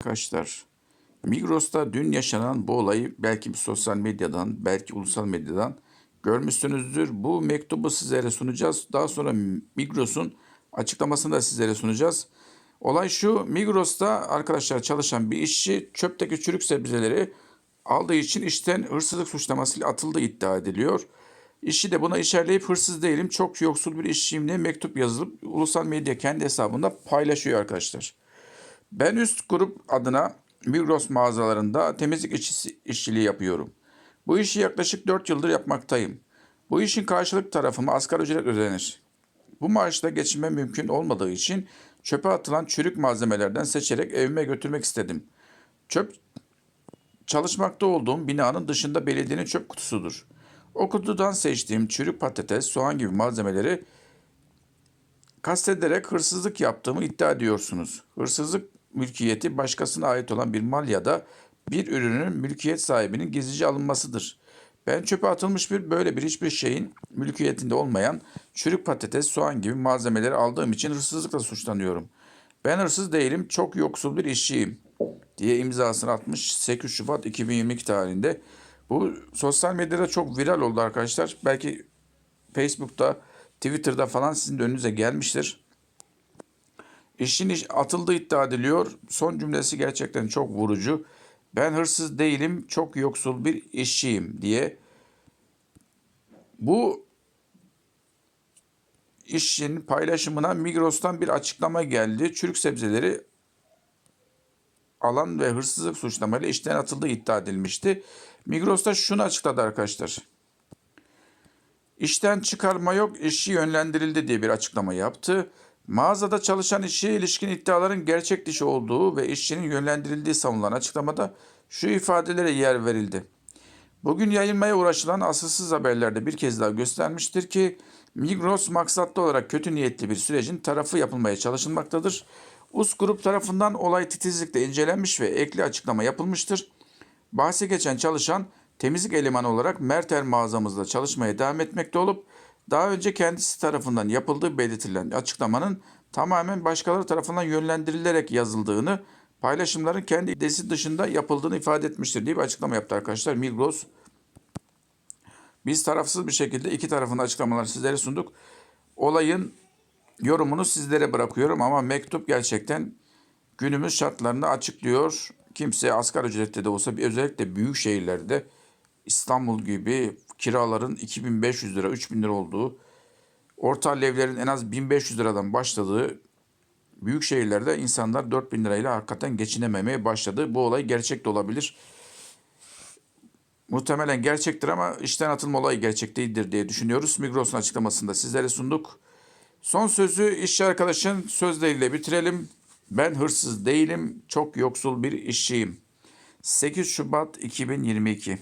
Arkadaşlar, Migros'ta dün yaşanan bu olayı belki bir sosyal medyadan, belki ulusal medyadan görmüşsünüzdür. Bu mektubu sizlere sunacağız. Daha sonra Migros'un açıklamasını da sizlere sunacağız. Olay şu, Migros'ta arkadaşlar çalışan bir işçi çöpteki çürük sebzeleri aldığı için işten hırsızlık suçlamasıyla atıldığı iddia ediliyor. İşçi de buna işerleyip hırsız değilim, çok yoksul bir işçiyim diye mektup yazılıp ulusal medya kendi hesabında paylaşıyor arkadaşlar. Ben üst grup adına Migros mağazalarında temizlik işçisi, işçiliği yapıyorum. Bu işi yaklaşık 4 yıldır yapmaktayım. Bu işin karşılık tarafıma asgari ücret ödenir. Bu maaşla geçinme mümkün olmadığı için çöpe atılan çürük malzemelerden seçerek evime götürmek istedim. Çöp çalışmakta olduğum binanın dışında belediyenin çöp kutusudur. O kutudan seçtiğim çürük patates, soğan gibi malzemeleri kastederek hırsızlık yaptığımı iddia ediyorsunuz. Hırsızlık mülkiyeti başkasına ait olan bir mal ya da bir ürünün mülkiyet sahibinin gizlice alınmasıdır. Ben çöpe atılmış bir böyle bir hiçbir şeyin mülkiyetinde olmayan çürük patates, soğan gibi malzemeleri aldığım için hırsızlıkla suçlanıyorum. Ben hırsız değilim, çok yoksul bir işçiyim diye imzasını atmış 8 Şubat 2022 tarihinde. Bu sosyal medyada çok viral oldu arkadaşlar. Belki Facebook'ta, Twitter'da falan sizin de önünüze gelmiştir. İşin iş atıldığı iddia ediliyor. Son cümlesi gerçekten çok vurucu. Ben hırsız değilim, çok yoksul bir işçiyim diye. Bu işin paylaşımına Migros'tan bir açıklama geldi. Çürük sebzeleri alan ve hırsızlık suçlamayla işten atıldığı iddia edilmişti. Migros da şunu açıkladı arkadaşlar. İşten çıkarma yok, işçi yönlendirildi diye bir açıklama yaptı. Mağazada çalışan işçiye ilişkin iddiaların gerçek dışı olduğu ve işçinin yönlendirildiği savunulan açıklamada şu ifadelere yer verildi. Bugün yayılmaya uğraşılan asılsız haberlerde bir kez daha göstermiştir ki Migros maksatlı olarak kötü niyetli bir sürecin tarafı yapılmaya çalışılmaktadır. US grup tarafından olay titizlikle incelenmiş ve ekli açıklama yapılmıştır. Bahsi geçen çalışan temizlik elemanı olarak Merter mağazamızda çalışmaya devam etmekte olup daha önce kendisi tarafından yapıldığı belirtilen açıklamanın tamamen başkaları tarafından yönlendirilerek yazıldığını, paylaşımların kendi iddiası dışında yapıldığını ifade etmiştir diye bir açıklama yaptı arkadaşlar Migros. Biz tarafsız bir şekilde iki tarafın açıklamalarını sizlere sunduk. Olayın yorumunu sizlere bırakıyorum ama mektup gerçekten günümüz şartlarını açıklıyor. Kimse asgari ücrette de olsa bir özellikle büyük şehirlerde İstanbul gibi kiraların 2500 lira 3000 lira olduğu, orta evlerin en az 1500 liradan başladığı büyük şehirlerde insanlar 4000 lirayla hakikaten geçinememeye başladı. Bu olay gerçek de olabilir. Muhtemelen gerçektir ama işten atılma olayı gerçek değildir diye düşünüyoruz. Migros'un açıklamasında sizlere sunduk. Son sözü işçi arkadaşın sözleriyle bitirelim. Ben hırsız değilim, çok yoksul bir işçiyim. 8 Şubat 2022